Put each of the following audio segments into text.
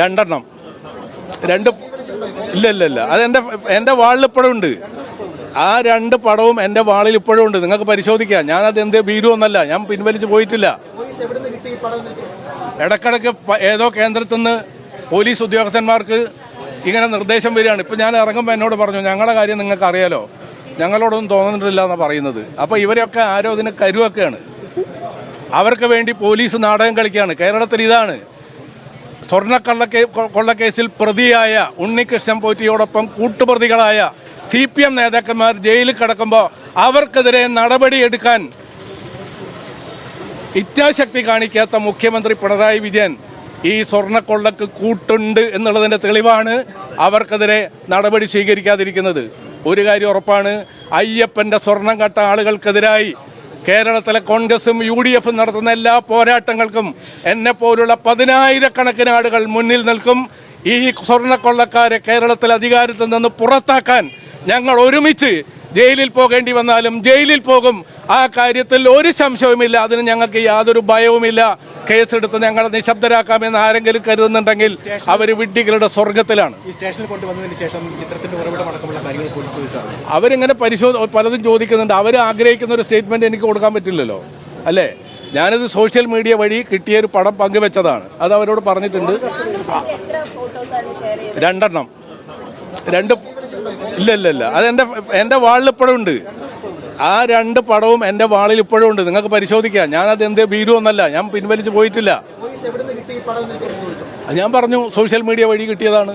രണ്ടെണ്ണം. രണ്ട് ഇല്ല ഇല്ല ഇല്ല. അത് എന്റെ എന്റെ വാളിൽ ഇപ്പോഴും ഉണ്ട്. ആ രണ്ട് പടവും എന്റെ വാളിൽ ഇപ്പോഴും ഉണ്ട്. നിങ്ങൾക്ക് പരിശോധിക്കാം. ഞാനത് എന്ത് ഭീരുവൊന്നല്ല ഞാൻ പിൻവലിച്ച് പോയിട്ടില്ല. ഇടക്കിടക്ക് ഏതോ കേന്ദ്രത്തിൽ നിന്ന് പോലീസ് ഉദ്യോഗസ്ഥന്മാർക്ക് ഇങ്ങനെ നിർദ്ദേശം വരികയാണ്. ഇപ്പം ഞാൻ ഇറങ്ങുമ്പോൾ എന്നോട് പറഞ്ഞു ഞങ്ങളുടെ കാര്യം നിങ്ങൾക്ക് അറിയാലോ. ഞങ്ങളോടൊന്നും തോന്നുന്നില്ല എന്നാണ് പറയുന്നത്. അപ്പോൾ ഇവരൊക്കെ ആരോ ഇതിന് കരുവൊക്കെയാണ്. അവർക്ക് വേണ്ടി പോലീസ് നാടകം കളിക്കുകയാണ്. കേരളത്തിൽ ഇതാണ്. സ്വർണക്കള്ളക്കേ കൊള്ളക്കേസിൽ പ്രതിയായ ഉണ്ണികൃഷ്ണൻ പോറ്റിയോടൊപ്പം കൂട്ടുപ്രതികളായ സി പി എം നേതാക്കന്മാർ ജയിലിൽ കിടക്കുമ്പോൾ അവർക്കെതിരെ നടപടിയെടുക്കാൻ ഇച്ഛാശക്തി കാണിക്കാത്ത മുഖ്യമന്ത്രി പിണറായി വിജയൻ ഈ സ്വർണക്കൊള്ളക്ക് കൂട്ടുണ്ട് എന്നുള്ളതിന്റെ തെളിവാണ് അവർക്കെതിരെ നടപടി സ്വീകരിക്കാതിരിക്കുന്നത്. ഒരു കാര്യം ഉറപ്പാണ് അയ്യപ്പന്റെ സ്വർണം കട്ട ആളുകൾക്കെതിരായി കേരളത്തിലെ കോൺഗ്രസും യു ഡി എഫും നടത്തുന്ന എല്ലാ പോരാട്ടങ്ങൾക്കും എന്നെ പോലുള്ള പതിനായിരക്കണക്കിന് ആളുകൾ മുന്നിൽ നിൽക്കും. ഈ സ്വർണക്കൊള്ളക്കാരെ കേരളത്തിൽ അധികാരത്തിൽ നിന്ന് പുറത്താക്കാൻ ഞങ്ങൾ ഒരുമിച്ച് ജയിലിൽ പോകേണ്ടി വന്നാലും ജയിലിൽ പോകും. ആ കാര്യത്തിൽ ഒരു സംശയവുമില്ല. അതിന് ഞങ്ങൾക്ക് യാതൊരു ഭയവുമില്ല. കേസെടുത്ത് ഞങ്ങൾ നിശബ്ദരാക്കാമെന്ന് ആരെങ്കിലും കരുതുന്നുണ്ടെങ്കിൽ അവർ വിഡ്ഢികളുടെ സ്വർഗത്തിലാണ്. അവരിങ്ങനെ പരിശോധ പലതും ചോദിക്കുന്നുണ്ട്. അവർ ആഗ്രഹിക്കുന്ന ഒരു സ്റ്റേറ്റ്മെന്റ് എനിക്ക് കൊടുക്കാൻ പറ്റില്ലല്ലോ. അല്ലേ? ഞാനിത് സോഷ്യൽ മീഡിയ വഴി കിട്ടിയ ഒരു പടം പങ്കുവെച്ചതാണ്. അത് അവരോട് പറഞ്ഞിട്ടുണ്ട്. രണ്ടെണ്ണം. രണ്ട് ഇല്ല ഇല്ല ഇല്ല. അത് എന്റെ എന്റെ വാളിൽ ഇപ്പോഴും ഉണ്ട്. ആ രണ്ട് പടവും എന്റെ വാളിൽ ഇപ്പോഴും ഉണ്ട്. നിങ്ങൾക്ക് പരിശോധിക്കാം. ഞാനത് എന്ത് ഭീരുവൊന്നല്ല ഞാൻ പിൻവലിച്ച് പോയിട്ടില്ല. ഞാൻ പറഞ്ഞു സോഷ്യൽ മീഡിയ വഴി കിട്ടിയതാണ്.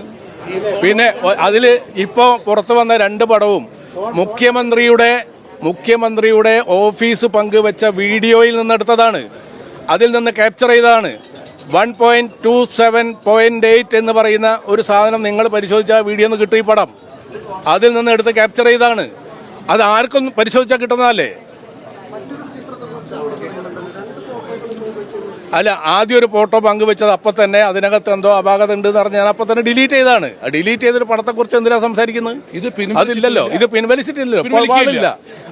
പിന്നെ അതിൽ ഇപ്പോൾ പുറത്തു വന്ന രണ്ട് പടവും മുഖ്യമന്ത്രിയുടെ മുഖ്യമന്ത്രിയുടെ ഓഫീസ് പങ്കുവെച്ച വീഡിയോയിൽ നിന്നെടുത്തതാണ് അതിൽ നിന്ന് ക്യാപ്ചർ ചെയ്തതാണ്. One point two seven point eight എന്ന് പറയുന്ന ഒരു സാധനം നിങ്ങൾ പരിശോധിച്ച വീഡിയോ നിന്ന് കിട്ടും ഈ പടം. അതിൽ നിന്ന് എടുത്ത് ക്യാപ്ചർ ചെയ്താണ് അത് ആർക്കൊന്നും പരിശോധിച്ചാൽ കിട്ടുന്നതല്ലേ? അല്ല ആദ്യം ഒരു ഫോട്ടോ പങ്കുവെച്ചത് അപ്പം തന്നെ അതിനകത്ത് എന്തോ അപാകത ഉണ്ട് എന്ന് പറഞ്ഞാൽ ഞാൻ അപ്പം തന്നെ ഡിലീറ്റ് ചെയ്താണ് ഡിലീറ്റ് ചെയ്തൊരു പടത്തെ കുറിച്ച് എന്തിനാ സംസാരിക്കുന്നത് ഇത് അതില്ലല്ലോ ഇത് പിൻവലിച്ചിട്ടില്ലല്ലോ. വാളില്ല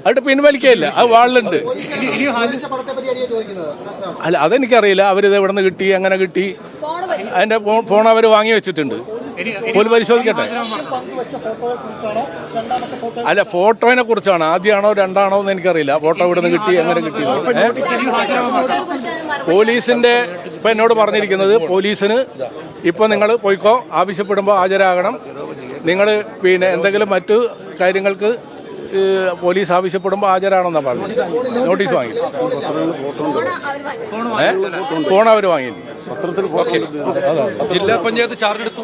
അത് പിൻവലിക്കയില്ല. അത് വാളിലുണ്ട്. അല്ല അതെനിക്കറിയില്ല. അവരിത് എവിടെ നിന്ന് കിട്ടി? അങ്ങനെ കിട്ടി അതിന്റെ ഫോൺ അവർ വാങ്ങി വെച്ചിട്ടുണ്ട്. പോലും പരിശോധിക്കട്ടെ. അല്ല ഫോട്ടോയിനെ കുറിച്ചാണ്? ആദ്യമാണോ രണ്ടാണോ എന്ന് എനിക്കറിയില്ല. ഫോട്ടോ ഇവിടെ നിന്ന് കിട്ടി എങ്ങനെ കിട്ടി പോലീസിന്റെ ഇപ്പൊ എന്നോട് പറഞ്ഞിരിക്കുന്നത് പോലീസിന് ഇപ്പൊ നിങ്ങൾ പോയിക്കോ ആവശ്യപ്പെടുമ്പോൾ ഹാജരാകണം. നിങ്ങൾ പിന്നെ എന്തെങ്കിലും മറ്റു കാര്യങ്ങൾക്ക് പോലീസ് ആവശ്യപ്പെടുമ്പോൾ ഹാജരാണെന്നാ പറഞ്ഞത്. നോട്ടീസ് വാങ്ങി. ഫോൺ അവർ വാങ്ങി ഏ ഫോൺ അവർ വാങ്ങി ജില്ലാ പഞ്ചായത്ത് ചാർജ് എടുത്തു.